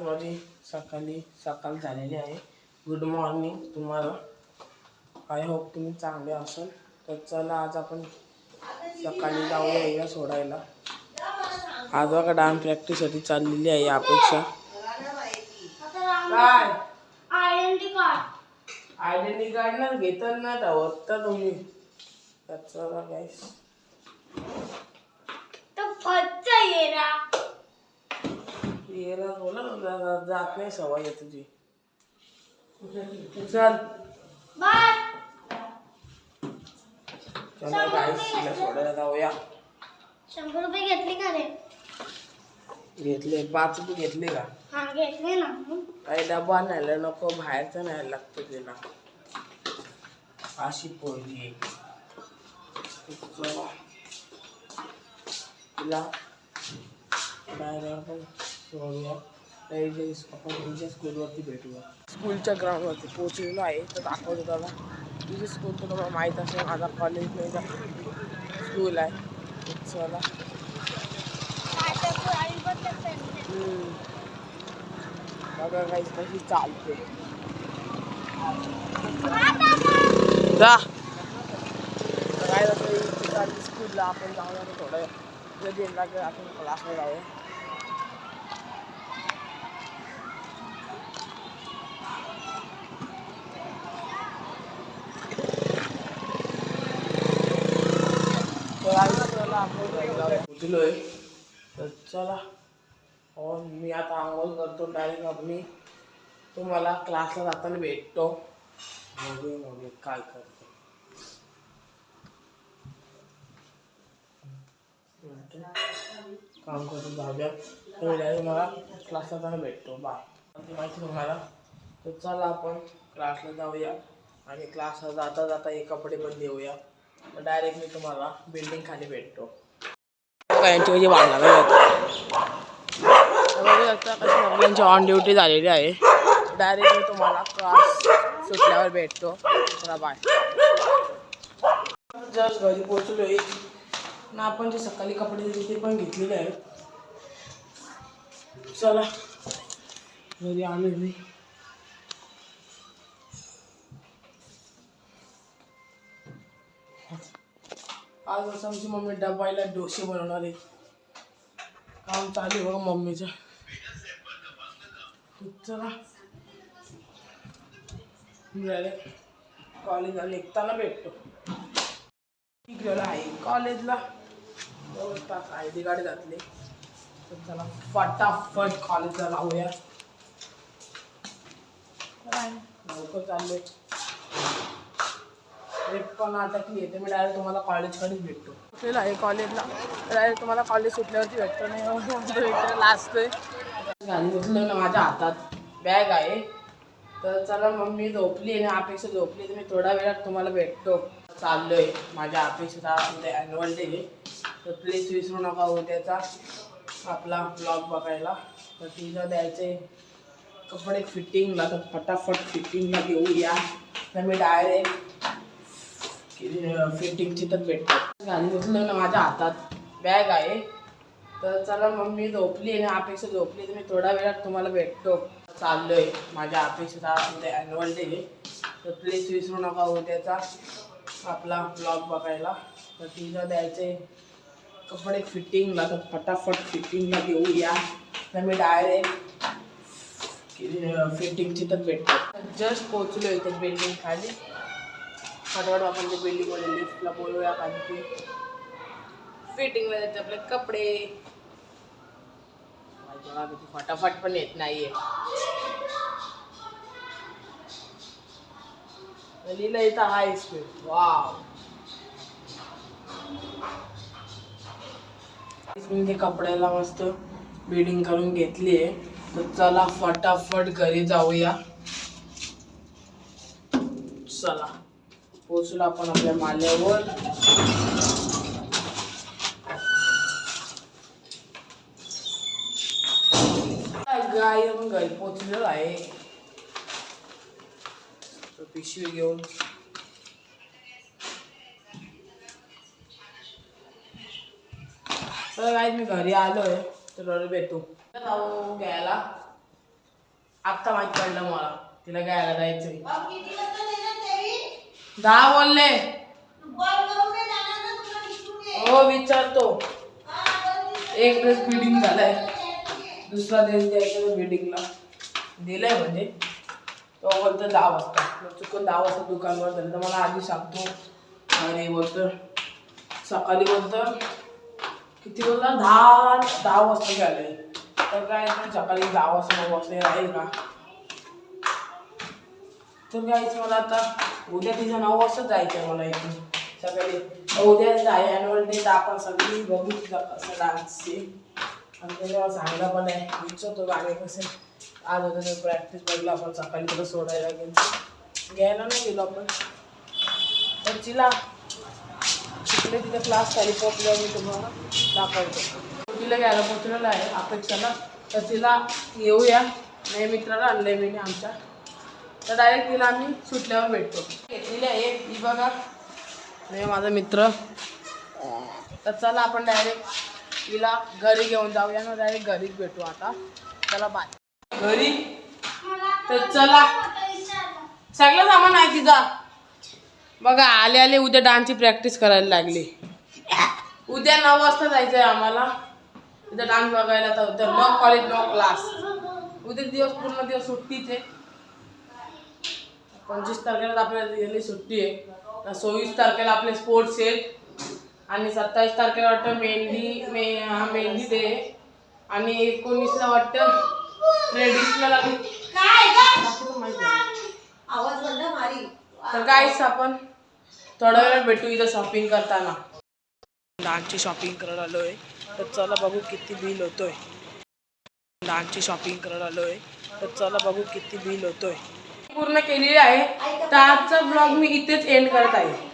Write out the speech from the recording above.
आज माझी सकाळी सकाळ झालेली आहे. गुड मॉर्निंग तुम्हाला. आय होप तुम्ही चांगले असाल. तर चला आज आपण सकाळी जाऊया हिला सोडायला. आज बघा डान्स प्रॅक्टिससाठी चाललेली आहे अपेक्षा. काय? आयडेंटी कार्ड आयडेंटी कार्ड ना घेतात ना तर तुम्ही. तर चला गाईस येला बोला जात नाही सवय आहे तुझी. चल. तिला सोडायला जाऊया. शंभर रुपये घेतले का रे? घेतले पाच रुपये घेतले का? हा घेतले ना. काही डबा न्यायला नको बाहेरचं न्यायला लागतं तिला. अशी पोरगी. तिला बाहेर सोडूया आपण तुमच्या स्कूलवरती भेटूया. स्कूलच्या ग्राउंडवरती पोचलेलो आहे तर दाखवतो त्याला तुझी स्कूल तर तुम्हाला माहीत असेल माझा कॉलेज नाही स्कूल आहे. तर चला बघा काही कशी चालते. जा. काय स्कूलला आपण जाऊया थोडं कधी लागेल आपण क्लासला जाऊया उठलोय तर चला. हो मी आता आंघोळ करतो डायरेक्ट मी तुम्हाला क्लासला जाताना भेटतो. बघूया बघूया काय करतो. काम करतो जाऊया. तर डायरेक्ट मला क्लासला जाताना भेटतो. बाय माहिती तुम्हाला. तर चला आपण क्लासला जाऊया आणि क्लासला जाता जाता हे कपडे पण देऊया. डायरेक्ट मी तुम्हाला बिल्डिंग खाली भेटतो. यांची म्हणजे वाढणार बघू ऑन ड्युटी झालेली आहे. डायरेक्ट मी तुम्हाला क्लास सुटल्यावर भेटतो. चला बाय जस्ट घरी पोहोचलो आहे ना आपण जे सकाळी कपडे दिले ते पण घेतलेले आहेत. चला घरी आलो मी. आज असं आमची मम्मी डबायला डोसे बनवणार आहे. काम चालू आहे बघा मम्मीचं. चला. कॉलेजला निघताना भेटतो. गेला आहे. कॉलेजला दोन तास आय डी कार्ड घातले. तर चला फटाफट कॉलेजला लावूया लवकर चाललोय ट्रिप पण अटकली आहे मी डायरेक्ट तुम्हाला कॉलेजकडेच भेटतो. कुठलेलं आहे कॉलेजला डायरेक्ट तुम्हाला कॉलेज सुटल्यावरती भेटतो नाही हो, हो, हो, भेटतो लास्ट आहे ना माझ्या हातात बॅग आहे. तर चला मम्मी झोपली आणि अपेक्षा झोपली तर मी थोड्या वेळात तुम्हाला भेटतो. चाललोय माझ्या अपेक्षा उद्या ॲन्युअल डे आहे. तर प्लीज विसरू नका उद्याचा आपला ब्लॉग बघायला. तर तिला द्यायचे कपडे फिटिंगला तर फटाफट फिटिंगला घेऊया तर मी डायरेक्ट फिटिंगची तर भेटते. घालून ना माझ्या हातात बॅग आहे. तर चला मम्मी झोपली आणि अपेक्षा झोपली तर मी थोड्या वेळात तुम्हाला भेटतो. चाललोय. माझ्या अपेक्षा उद्या ॲन्युअल डे आहे. तर प्लीज विसरू नका उद्याचा आपला ब्लॉग बघायला. तर तिला द्यायचे कपडे फिटिंगला तर फटाफट फिटिंगला घेऊया तर मी डायरेक्ट फिटिंगची तर भेटतो. जस्ट पोचलो इथे बिल्डिंग खाली. फटाफट आपण ते बिल्डिंगमध्ये लिफ्टला बोलूया कारण की फिटिंगला जायचे आपले कपडे. माहिती बघा किती फटाफट पण येत नाहीये. लिहिलं इथं हाय स्पीड वाव मी कपड्याला मस्त बिडिंग करून घेतली आहे तर चला फटाफट घरी जाऊया. चला. पोचलो आपण आपल्या माल्यावर. गाय घरी पोचलेलो आहे. पिशवी घेऊन. तर काय मी घरी आलोय. तर भेटू जाऊ घ्यायला. आत्ता माहीत पडलं मला. तिला घ्यायला जायचं दहा बोलले. हो विचारतो. एक ड्रेस फिडिंग झालाय. दुसरा ड्रेस द्यायचा बिल्डिंगला दिलाय म्हणजे. तो बोलतो दहा वाजता. मग चुकून दहा वाजता दुकानवर झालं. तर मला आधी सांगतो. अरे बोलतो सकाळी बोलतो किती बोलला? दहा दहा वाजता झाले. तर काय पण सकाळी दहा वाजता नऊ वाजता राहील का? तर काहीच मला आता उद्या तिच्या नऊ वाजता जायचं आहे मला इथून सकाळी उद्या आहे ॲन्युअल डे तर आपण सगळी बघू कसं डान्सचे आणि त्याच्यावर चांगला पण आहे विचारतो गाणे कसे आज होतं ते प्रॅक्टिस बघला आपण सकाळी तुला सोडायला गेलो. घ्यायला नाही गेलो आपण. तर तिला तिकडे तिथे क्लास खाली पोहोचल्या मी तुम्हाला दाखवतो. तिला घ्यायला पोचलेलं आहे अपेक्षाला तर तिला येऊया. नाही मित्राला आणलंय मी आमच्या. तर डायरेक्ट तिला आम्ही सुटल्यावर भेटतो. घेतलेली आहे. ही बघा. हे माझा मित्र. तर चला आपण डायरेक्ट तिला घरी घेऊन जाऊया ना. डायरेक्ट घरीच भेटू आता. चला बाय घरी? तर चला. सगळं सामान आहे तिचा बघा आले आले उद्या डान्सची प्रॅक्टिस करायला लागली. उद्या नऊ वाजता जायचं आहे आम्हाला. उद्या डान्स बघायला तर उद्या नो कॉलेज नो क्लास उद्या दिवस पूर्ण दिवस सुट्टीच आहे. पंचवीस तारखेला तर आपल्याला रिअली सुट्टी आहे. सव्वीस तारखेला आपले स्पोर्ट्स आहेत. आणि सत्तावीस तारखेला वाटतं मेहंदी मे हा मेहंदी डे आहे. आणि एकोणीसला वाटतं ट्रेडिशनल आणि माहीत नाही. तर काहीच आपण थोड्या वेळात भेटू इथं शॉपिंग करताना. डान्सची शॉपिंग करायला आलो आहे तर चला बघू किती बिल होतोय. डान्सची शॉपिंग करायला आलो आहे तर चला बघू किती बिल होतोय. पूर्ण केलेली आहे. तर आजचा ब्लॉग मी इथेच एंड करत आहे.